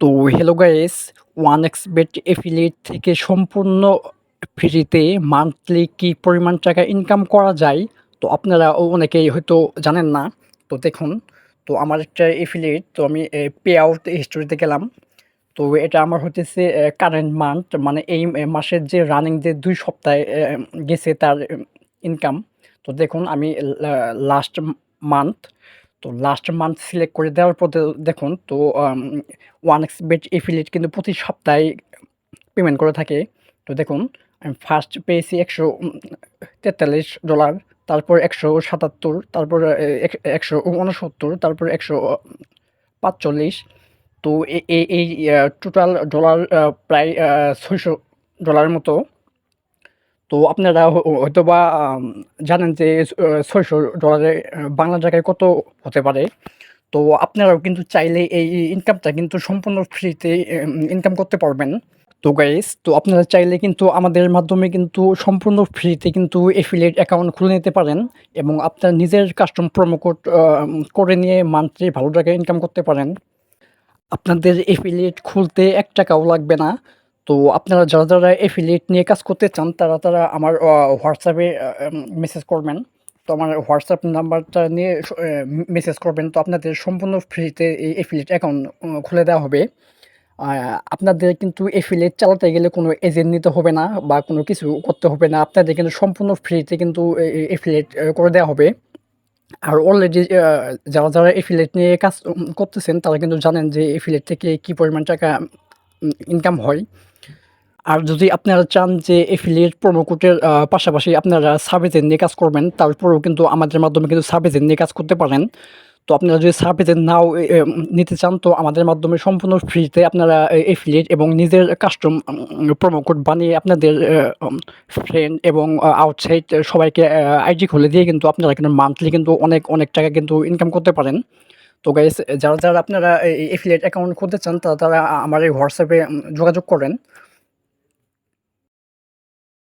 তো hello guys one X bet affiliate থেকে সম্পূর্ণ ফ্রিতে মান্থলি কি পরিমাণ টাকা ইনকাম করা যায়? তো আপনারা অনেকেই হয়তো জানেন না। তো দেখুন, তো আমার একটা এফিলিয়েট তো আমি পে আউট হিস্টোরিতে গেলাম। তো এটা আমার হতেছে কারেন্ট মান্থ মানে এই মাসের যে রানিং যে দুই সপ্তাহে গেছে তার ইনকাম তো দেখুন, আমি লাস্ট মান্থ তো লাস্ট মান্থ সিলেক্ট করে দেওয়ার পর দেখুন তো ওয়ান এক্স বেট এফিলিয়েট কিন্তু প্রতি সপ্তাহে পেমেন্ট করে থাকে। তো দেখুন, আমি ফার্স্ট পেয়েছি একশো তেতাল্লিশ ডলার তারপর একশো সাতাত্তর, তারপর এক- একশো উনসত্তর তারপর একশো পাঁচচল্লিশ। তো এই টোটাল ডলার প্রায় ছয়শো ডলারের মতো। তো আপনারা হয়তো বা জানেন যে ছয়শো ডলারে বাংলা জায়গায় কত হতে পারে। তো আপনারাও কিন্তু চাইলে এই ইনকামটা কিন্তু সম্পূর্ণ ফ্রিতে ইনকাম করতে পারবেন। তো গাইস তো আপনারা চাইলে কিন্তু আমাদের মাধ্যমে কিন্তু সম্পূর্ণ ফ্রিতে কিন্তু এফিলিয়েট অ্যাকাউন্ট খুলে নিতে পারেন এবং আপনার নিজের কাস্টম প্রোমো কোড করে নিয়ে মান্থলি ভালো টাকা ইনকাম করতে পারেন। আপনাদের এফিলিয়েট খুলতে এক টাকাও লাগবে না। তো আপনারা যারা যারা এফিলিয়েট নিয়ে কাজ করতে চান, তারা তারা আমার হোয়াটসঅ্যাপে মেসেজ করবেন। তো আমার হোয়াটসঅ্যাপ নাম্বারটা নিয়ে মেসেজ করবেন। তো আপনাদের সম্পূর্ণ ফ্রিতে এই এফিলিয়েট অ্যাকাউন্ট খুলে দেওয়া হবে। আপনাদের কিন্তু এফিলিয়েট চালাতে গেলে কোনো এজেন্ট নিতে হবে না বা কোনো কিছু করতে হবে না। আপনাদের কিন্তু সম্পূর্ণ ফ্রিতে কিন্তু এফিলিয়েট করে দেওয়া হবে। আর অলরেডি যারা যারা এফিলেট নিয়ে কাজ করতেছেন, তারা কিন্তু জানেন যে এফিলেট থেকে কি পরিমাণ টাকা ইনকাম হয়। আর যদি আপনারা চান যে এফিলিয়েট প্রোমো কোডের পাশাপাশি আপনারা সার্ভিসের নিয়ে কাজ করবেন তারপরেও কিন্তু আমাদের মাধ্যমে কিন্তু সার্ভিসের নিয়ে কাজ করতে পারেন। তো আপনারা যদি সার্ভিসের নাও নিতে চান, তো আমাদের মাধ্যমে সম্পূর্ণ ফ্রিতে আপনারা এফিলিয়েট এবং নিজের কাস্টম প্রোমো কোড বানিয়ে আপনাদের ফ্রেন্ড এবং আউটসাইড সবাইকে আইডি খুলে দিয়ে কিন্তু আপনারা কিন্তু মান্থলি কিন্তু অনেক অনেক টাকা কিন্তু ইনকাম করতে পারেন। তো গাইস যারা যারা আপনারা এফিলিয়েট অ্যাকাউন্ট খুলতে চান, তারা তারা আমার এই হোয়াটসঅ্যাপে যোগাযোগ করেন।